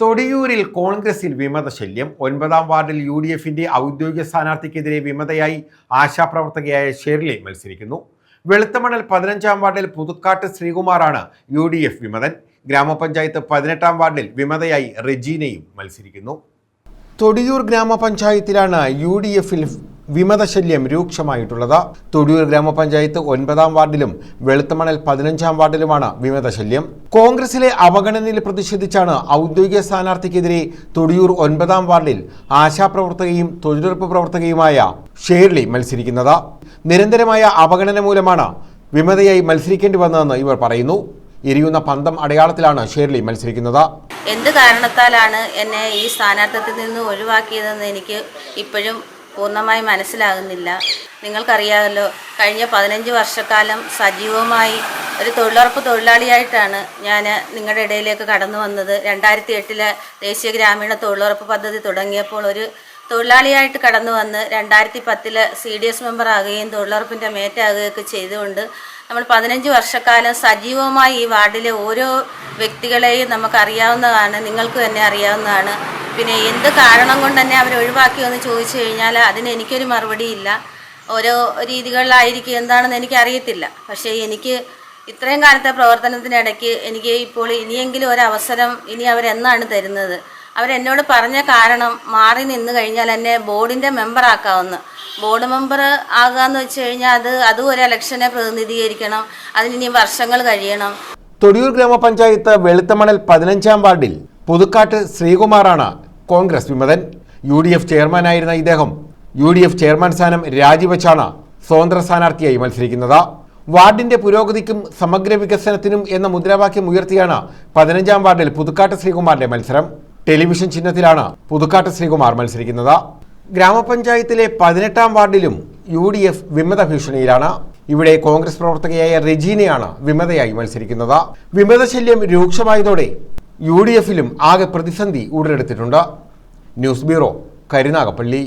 തൊടിയൂരിൽ കോൺഗ്രസിൽ വിമത ശല്യം ഒൻപതാം വാർഡിൽ യു ഡി എഫിന്റെ ഔദ്യോഗിക സ്ഥാനാർത്ഥിക്കെതിരെ വിമതയായി ആശാപ്രവർത്തകയായ ഷെർലി മത്സരിക്കുന്നു. വെളുത്തമണൽ പതിനഞ്ചാം വാർഡിൽ പുതുക്കാട്ട് ശ്രീകുമാറാണ് യു ഡി എഫ് വിമതൻ. ഗ്രാമപഞ്ചായത്ത് പതിനെട്ടാം വാർഡിൽ വിമതയായി റെജീനയും മത്സരിക്കുന്നു. തൊടിയൂർ ഗ്രാമപഞ്ചായത്തിലാണ് യു ഡി എഫിൽ വിമതശല്യം രൂക്ഷമായിട്ടുള്ളത്. തൊടിയൂർ ഗ്രാമപഞ്ചായത്ത് ഒൻപതാം വാർഡിലും വെളുത്തമണൽ പതിനഞ്ചാം വാർഡിലുമാണ് വിമതശല്യം. കോൺഗ്രസിലെ അവഗണനയിൽ പ്രതിഷേധിച്ചാണ് ഔദ്യോഗിക സ്ഥാനാർത്ഥിക്കെതിരെ തൊടിയൂർ ഒൻപതാം വാർഡിൽ ആശാപ്രവർത്തകയും തൊഴിലുറപ്പ് പ്രവർത്തകയുമായ ഷേർലി മത്സരിക്കുന്നത്. നിരന്തരമായ അവഗണന മൂലമാണ് വിമതയായി മത്സരിക്കേണ്ടി വന്നതെന്ന് ഇവർ പറയുന്നു. എരിയുന്ന പന്തം അടയാളത്തിലാണ് ഷേർലി മത്സരിക്കുന്നത്. എന്ത് കാരണത്താലാണ് എന്നെ ഈ സ്ഥാനാർത്ഥത്തിൽ നിന്ന് ഒഴിവാക്കിയതെന്ന് എനിക്ക് ഇപ്പോഴും പൂർണമായി മനസ്സിലാകുന്നില്ല. നിങ്ങൾക്കറിയാമല്ലോ കഴിഞ്ഞ പതിനഞ്ച് വർഷക്കാലം സജീവമായി ഒരു തൊഴിലുറപ്പ് തൊഴിലാളിയായിട്ടാണ് ഞാൻ നിങ്ങളുടെ ഇടയിലേക്ക് കടന്നു വന്നത്. രണ്ടായിരത്തി എട്ടിലെ ദേശീയ ഗ്രാമീണ തൊഴിലുറപ്പ് പദ്ധതി തുടങ്ങിയപ്പോൾ ഒരു തൊഴിലാളിയായിട്ട് കടന്നു വന്ന് രണ്ടായിരത്തി പത്തിൽ സി ഡി എസ് മെമ്പർ ആകുകയും തൊഴിലുറപ്പിന്റെ മേറ്റാകുകയൊക്കെ ചെയ്തുകൊണ്ട് നമ്മൾ പതിനഞ്ച് വർഷക്കാലം സജീവമായി ഈ വാർഡിലെ ഓരോ വ്യക്തികളെയും നമുക്കറിയാവുന്നതാണ് നിങ്ങൾക്ക് തന്നെ അറിയാവുന്നതാണ്. പിന്നെ എന്ത് കാരണം കൊണ്ട് തന്നെ അവർ ഒഴിവാക്കിയോ എന്ന് ചോദിച്ചു കഴിഞ്ഞാൽ അതിന് എനിക്കൊരു മറുപടിയില്ല ഓരോ രീതികളിലായിരിക്കും എന്താണെന്ന് എനിക്കറിയത്തില്ല പക്ഷേ എനിക്ക് ഇത്രയും കാലത്തെ പ്രവർത്തനത്തിനിടയ്ക്ക് എനിക്ക് ഇപ്പോൾ ഇനിയെങ്കിലും ഒരു അവസരം ഇനി അവരെന്നാണ് തരുന്നത്? അവരെന്നോട് പറഞ്ഞ കാരണം മാറി നിന്ന് കഴിഞ്ഞാൽ എന്നെ ബോർഡിന്റെ മെമ്പറാക്കാവുന്ന ബോർഡ് മെമ്പർ ആകുക എന്ന് വെച്ച് കഴിഞ്ഞാൽ അത് അതും ഒരു ഇലക്ഷനെ പ്രതിനിധീകരിക്കണം. അതിനി വർഷങ്ങൾ കഴിയണം. തൊടിയൂർ ഗ്രാമപഞ്ചായത്ത് വെളുത്തമണൽ പതിനഞ്ചാം വാർഡിൽ പുതുക്കാട്ട് ശ്രീകുമാറാണ്. കോൺഗ്രസ് വിമതൻ യു ഡി എഫ് ചെയർമാനായിരുന്ന ഇദ്ദേഹം യു ഡി എഫ് ചെയർമാൻ സ്ഥാനം രാജിവെച്ചാണ് സ്വതന്ത്ര സ്ഥാനാർത്ഥിയായി മത്സരിക്കുന്നത്. വാർഡിന്റെ പുരോഗതിക്കും സമഗ്ര വികസനത്തിനും എന്ന മുദ്രാവാക്യം ഉയർത്തിയാണ് പതിനഞ്ചാം വാർഡിൽ പുതുക്കാട്ട് ശ്രീകുമാറിന്റെ മത്സരം. ടെലിവിഷൻ ചിഹ്നത്തിലാണ് പുതുക്കാട്ട് ശ്രീകുമാർ മത്സരിക്കുന്നത്. ഗ്രാമപഞ്ചായത്തിലെ പതിനെട്ടാം വാർഡിലും യു ഡി എഫ് വിമത ഭീഷണിയിലാണ്. ഇവിടെ കോൺഗ്രസ് പ്രവർത്തകയായ റെജീനയാണ് വിമതയായി മത്സരിക്കുന്നത്. വിമതശല്യം രൂക്ഷമായതോടെ യു ഡി എഫിലും ആകെ പ്രതിസന്ധി ഉടലെടുത്തിട്ടുണ്ട്. News bureau Karunagappally.